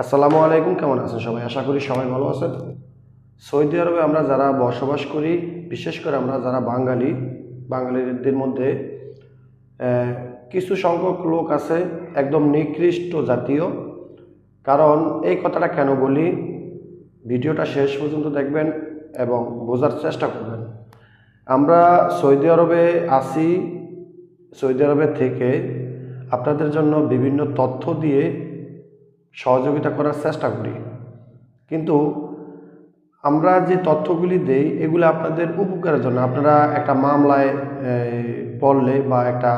আসসালামু আলাইকুম, কেমন আছেন সবাই? আশা করি সবাই ভালো আছেন। সৌদি আরবে আমরা যারা বসবাস করি, বিশেষ করে আমরা যারা বাঙালি, বাঙালিদের মধ্যে কিছু সংখ্যক লোক আছে, একদম নিকৃষ্ট জাতীয়। কারণ এই কথাটা কেন বলি? ভিডিওটা শেষ পর্যন্ত দেখবেন এবং বোঝার চেষ্টা করবেন। আমরা সৌদি আরবে আসি। সৌদি আরবে থেকে আপনাদের জন্য বিভিন্ন তথ্য দিয়ে সহযোগিতা করার চেষ্টা করি। কিন্তু আমরা যে তথ্যগুলি দেই, এগুলো আপনাদের উপকারের জন্য। আপনারা একটা মামলায় পড়লে বা একটা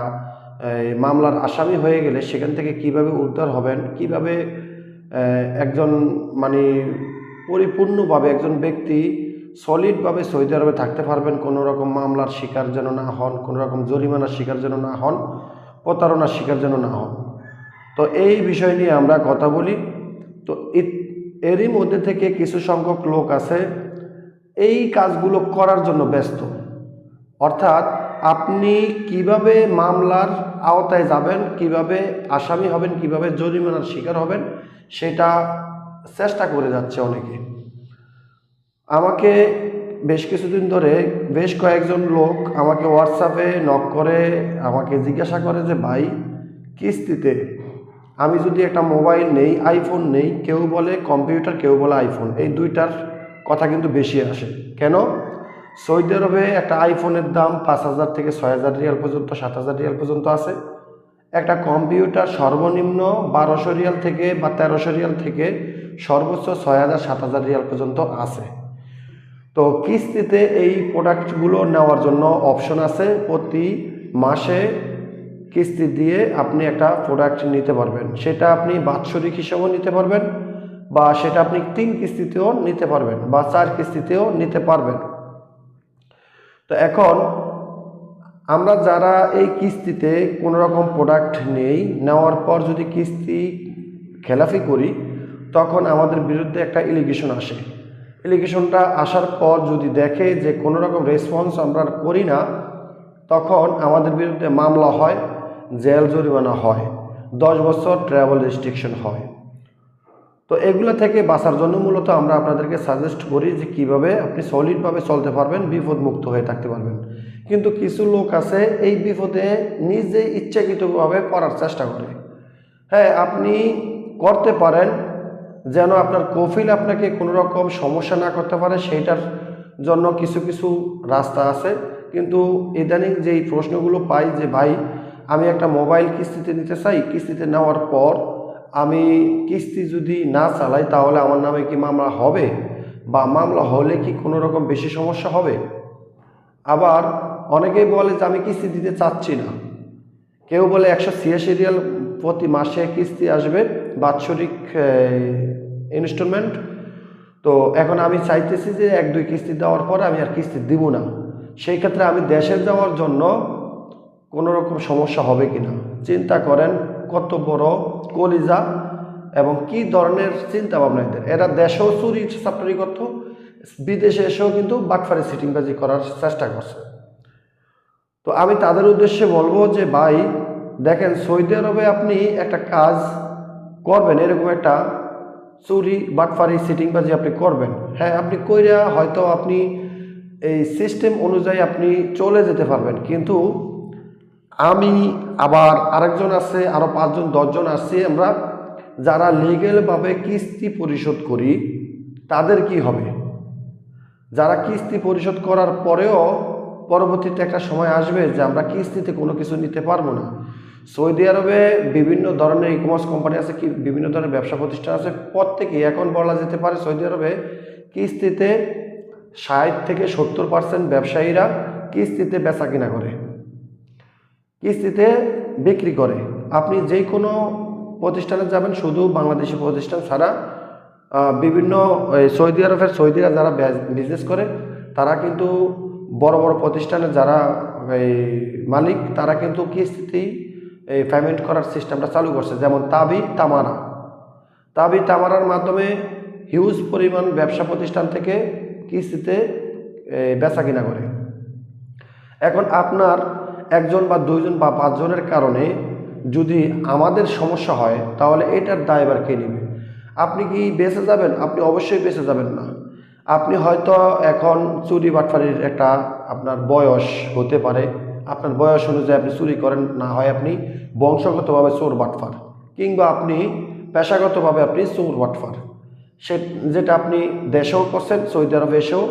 মামলার আসামি হয়ে গেলে সেখান থেকে কীভাবে উদ্ধার হবেন, কীভাবে একজন মানে পরিপূর্ণভাবে একজন ব্যক্তি সলিডভাবে সৌদি আরবে থাকতে পারবেন কোনো রকম মামলার শিকার যেন না হন কোনো রকম জরিমানার শিকার যেন না হন, প্রতারণার শিকার যেন না হন। তো এই বিষয় নিয়ে আমরা কথা বলি। তো এরই মধ্যে থেকে কিছু সংখ্যক লোক আছে। এই কাজগুলো করার জন্য ব্যস্ত। অর্থাৎ আপনি কীভাবে মামলার আওতায় যাবেন, কীভাবে আসামি হবেন, কীভাবে জরিমানার শিকার হবেন, সেটা চেষ্টা করে যাচ্ছে অনেকে। আমাকে বেশ কিছুদিন ধরে বেশ কয়েকজন লোক আমাকে হোয়াটসঅ্যাপে নক করে, আমাকে জিজ্ঞাসা করে যে, ভাই, কিস্তিতে আমি যদি একটা মোবাইল নেই আইফোন নেই, কেউ বলে কম্পিউটার, কেউ বলে আইফোন এই দুইটার কথা কিন্তু বেশি আসে। কেন? সৌদি আরবে একটা আইফোনের দাম পাঁচ হাজার থেকে ছয় হাজার রিয়াল পর্যন্ত, সাত হাজার রিয়াল পর্যন্ত আছে। একটা কম্পিউটার সর্বনিম্ন বারোশো রিয়াল থেকে বা তেরোশো রিয়াল থেকে সর্বোচ্চ ছয় হাজার, সাত হাজার রিয়াল পর্যন্ত আছে। তো কিস্তিতে এই প্রোডাক্টগুলো নেওয়ার জন্য অপশন আছে। প্রতি মাসে কিস্তি দিয়ে আপনি একটা প্রোডাক্ট নিতে পারবেন। সেটা আপনি বাৎসরিক হিসাবেও নিতে পারবেন বা সেটা আপনি তিন কিস্তিতেও নিতে পারবেন বা চার কিস্তিতেও নিতে পারবেন। তো এখন আমরা যারা এই কিস্তিতে কোনো রকম প্রোডাক্ট নেই, নেওয়ার পর যদি কিস্তি খেলাফি করি, তখন আমাদের বিরুদ্ধে একটা এলিগেশন আসে। এলিগেশনটা আসার পর যদি দেখে যে কোনো রকম রেসপন্স আমরা করি না, তখন আমাদের বিরুদ্ধে মামলা হয় জেল জরিমানা হয়, দশ বছর ট্রাভেল রেস্ট্রিকশন হয়। তো এগুলো থেকে বাঁচার জন্য মূলত আমরা আপনাদেরকে সাজেস্ট করি যে কীভাবে আপনি সলিডভাবে চলতে পারবেন বিপদ মুক্ত হয়ে থাকতে পারবেন। কিন্তু কিছু লোক আছে এই বিপদে নিজে ইচ্ছাকৃতভাবে পড়ার চেষ্টা করে। হ্যাঁ আপনি করতে পারেন, যেন আপনার কফিল আপনাকে কোনো রকম সমস্যা না করতে পারে, সেইটার জন্য কিছু কিছু রাস্তা আছে। কিন্তু ইদানিং যেই প্রশ্নগুলো পাই যে, ভাই আমি একটা মোবাইল কিস্তিতে নিতে চাই, কিস্তিতে নেওয়ার পর আমি কিস্তি যদি না চালাই তাহলে আমার নামে কি মামলা হবে? বা মামলা হলে কি কোনো রকম বেশি সমস্যা হবে? আবার অনেকেই বলে যে আমি কিস্তি দিতে চাচ্ছি না। কেউ বলে একশো ছিয়াশি রিয়াল প্রতি মাসে কিস্তি আসবে, বাৎসরিক ইনস্টলমেন্ট তো এখন আমি চাইতেছি যে এক দুই কিস্তি দেওয়ার পরে আমি আর কিস্তি দিব না। সেই ক্ষেত্রে আমি দেশে যাওয়ার জন্য কোনো রকম সমস্যা হবে কি না চিন্তা করেন কত বড় কলিজা এবং কি ধরনের চিন্তা ভাবনা এদের। এরা দেশেও চুরি, চাপটারি করত, বিদেশে এসেও কিন্তু বাটফারি সিটিংবাজি করার চেষ্টা করছে। তো আমি তাদের উদ্দেশ্যে বলব যে, ভাই, দেখেন সৌদি আরবে আপনি একটা কাজ করবেন, এরকম একটা চুরি, বাটফারি সিটিংবাজি আপনি করবেন। হ্যাঁ আপনি কইরা হয়তো আপনি এই সিস্টেম অনুযায়ী আপনি চলে যেতে পারবেন, কিন্তু আমি আবার আরেকজন আছে আরও পাঁচজন, দশজন আসছি আমরা, যারা লিগেলভাবে কিস্তি পরিশোধ করি, তাদের কি হবে? যারা কিস্তি পরিশোধ করার পরেও পরবর্তীতে একটা সময় আসবে যে আমরা কিস্তিতে কোনো কিছু নিতে পারব না। সৌদি আরবে বিভিন্ন ধরনের ই কমার্স কোম্পানি আছে, কি বিভিন্ন ধরনের ব্যবসা প্রতিষ্ঠান আছে, প্রত্যেকেই এখন বলা যেতে পারে সৌদি আরবে কিস্তিতে ষাট থেকে সত্তর পার্সেন্ট ব্যবসায়ীরা কিস্তিতে বেচা কিনা করে। কিস্তিতে বিক্রি করে। আপনি যে কোনো প্রতিষ্ঠানে যাবেন, শুধু বাংলাদেশি প্রতিষ্ঠান ছাড়া বিভিন্ন সৌদি আরবের সৌদিরা যারা বিজনেস করে, তারা কিন্তু বড় বড় প্রতিষ্ঠানে যারা এই মালিক, তারা কিন্তু কিস্তিতেই এই পেমেন্ট করার সিস্টেমটা চালু করছে। যেমন তাবি, তামারা। তাবি, তামারার মাধ্যমে হিউজ পরিমাণ ব্যবসা প্রতিষ্ঠান থেকে কিস্তিতে বেচা কিনা করে। এখন আপনার একজন বা দুইজন বা পাঁচজনের কারণে যদি আমাদের সমস্যা হয়, তাহলে এটার দায়বার কে নেবে? আপনি কি বেঁচে যাবেন? আপনি অবশ্যই বেঁচে যাবেন না। আপনি হয়তো এখন চুরি বাটফারির একটা আপনার বয়স হতে পারে। আপনার বয়স অনুযায়ী আপনি চুরি করেন না হয় আপনি বংশগতভাবে চোর বাটফার, কিংবা আপনি পেশাগতভাবে আপনি চোর বাটফার। সে যেটা আপনি দেশেও করছেন, সৌদি আরবে এসেও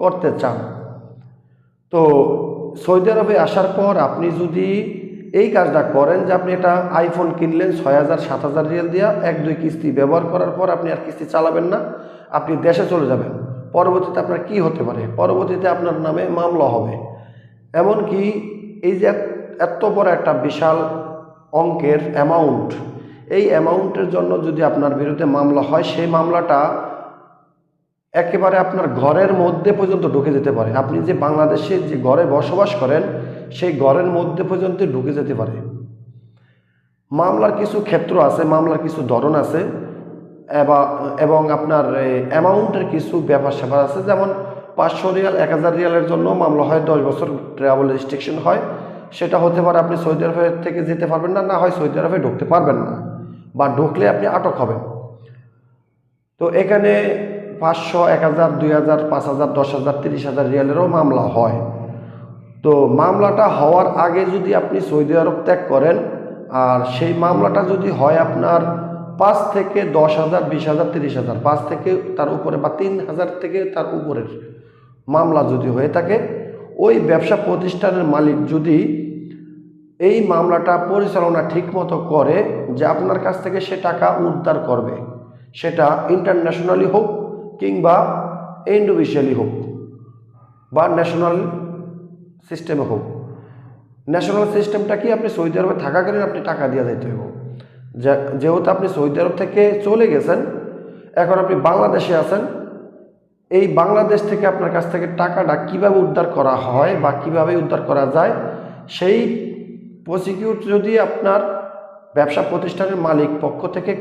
করতে চান। তো সৌদি আরবে আসার পর আপনি যদি এই কাজটা করেন যে আপনি একটা আইফোন কিনলেন ছয় হাজার, সাত হাজার রিয়াল দিয়া, এক, দুই কিস্তি ব্যবহার করার পর আপনি আর কিস্তি চালাবেন না, আপনি দেশে চলে যাবেন। পরবর্তীতে আপনার কি হতে পারে? পরবর্তীতে আপনার নামে মামলা হবে। এমনকি এই যে এত- বড় একটা বিশাল অঙ্কের অ্যামাউন্ট এই অ্যামাউন্টের জন্য যদি আপনার বিরুদ্ধে মামলা হয়, সেই মামলাটা একেবারে আপনার ঘরের মধ্যে পর্যন্ত ঢুকে যেতে পারে। আপনি যে বাংলাদেশে যে ঘরে বসবাস করেন, সেই ঘরের মধ্যে পর্যন্ত ঢুকে যেতে পারে। মামলার কিছু ক্ষেত্র আছে, মামলার কিছু ধরন আছে, এবং আপনার অ্যামাউন্টের কিছু ব্যাপার স্যাপার আছে। যেমন পাঁচশো রিয়াল, এক হাজার রিয়ালের জন্য মামলা হয়, দশ বছর ট্রাভেল রেস্ট্রিকশন হয়। সেটা হতে পারে আপনি সৌদি আরবে থেকে যেতে পারবেন না না হয় সৌদি আরবে ঢুকতে পারবেন না, বা ঢুকলে আপনি আটক হবেন। তো এখানে পাঁচশো, এক হাজার, দুই হাজার, পাঁচ হাজার, দশ হাজার, তিরিশ হাজার রিয়ালেরও মামলা হয়। তো মামলাটা হওয়ার আগে যদি আপনি সৌদি আরব ত্যাগ করেন, আর সেই মামলাটা যদি হয় আপনার পাঁচ থেকে দশ হাজার, বিশ হাজার, তিরিশ হাজার, পাঁচ থেকে তার উপরে বা তিন হাজার থেকে তার উপরের মামলা যদি হয়ে থাকে, ওই ব্যবসা প্রতিষ্ঠানের মালিক যদি এই মামলাটা পরিচালনা ঠিকমতো করে যে আপনার কাছ থেকে সে টাকা উদ্ধার করবে, সেটা ইন্টারন্যাশনালি হোক কিংবা ইন্ডিভিজুয়ালি হোক বা ন্যাশনাল সিস্টেমে হোক। ন্যাশনাল সিস্টেমটা কি আপনি সৌদি আরবে থাকাকালীন আপনি টাকা দিয়ে যাইতে হবে যেহেতু আপনি সৌদি আরব থেকে চলে গেছেন, এখন আপনি বাংলাদেশে আছেন, এই বাংলাদেশ থেকে আপনার কাছ থেকে টাকাটা কীভাবে উদ্ধার করা হয় বা কীভাবে উদ্ধার করা যায়, সেই প্রসিকিউট যদি আপনার ব্যবসা প্রতিষ্ঠানের মালিক পক্ষ থেকে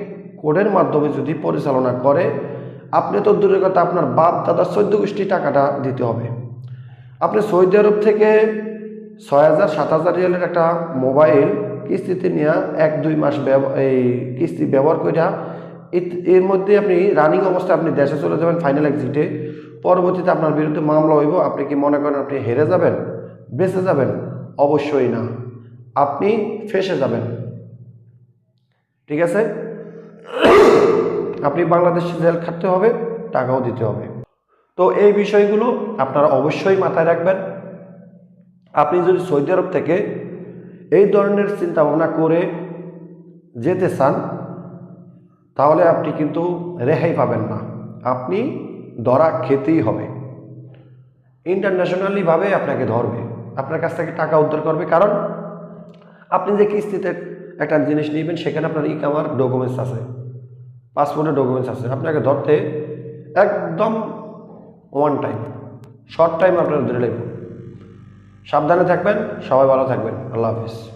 কোডের মাধ্যমে যদি পরিচালনা করে আপনি তো দূরের কথা, আপনার বাপ দাদার চোদ্দ গোষ্ঠী টাকাটা দিতে হবে। আপনি সৌদি আরব থেকে ছয় হাজার, সাত হাজার রিয়ালের একটা মোবাইল কিস্তিতে নিয়ে এক, দুই মাস এই কিস্তি ব্যবহার করিয়া এর মধ্যে আপনি রানিং অবস্থায় আপনি দেশে চলে যাবেন ফাইনাল এক্সিটে পরবর্তীতে আপনার বিরুদ্ধে মামলা হইব, আপনি কি মনে করেন আপনি হেরে যাবেন, বেঁচে যাবেন? অবশ্যই না। আপনি ফেসে যাবেন। ঠিক আছে? আপনি বাংলাদেশে জেল খাটতে হবে, টাকাও দিতে হবে। তো এই বিষয়গুলো আপনারা অবশ্যই মাথায় রাখবেন। আপনি যদি সৌদি আরব থেকে এই ধরনের চিন্তা ভাবনা করে যেতে চান, তাহলে আপনি কিন্তু রেহাই পাবেন না। আপনি ধরা খেতেই হবে। ইন্টারন্যাশনালিভাবে আপনাকে ধরবে। আপনার কাছ থেকে টাকা উদ্ধার করবে। কারণ আপনি যে কিস্তিতে একটা জিনিস নেবেন, সেখানে আপনার ই কামার ডকুমেন্টস আছে। পাসপোর্টের ডকুমেন্টস আছে। আপনাকে ধরতে একদম ওয়ান টাইম শর্ট টাইম আপনার ধরে লাগবে সাবধানে থাকবেন, সবাই ভালো থাকবেন। আল্লাহ হাফিজ।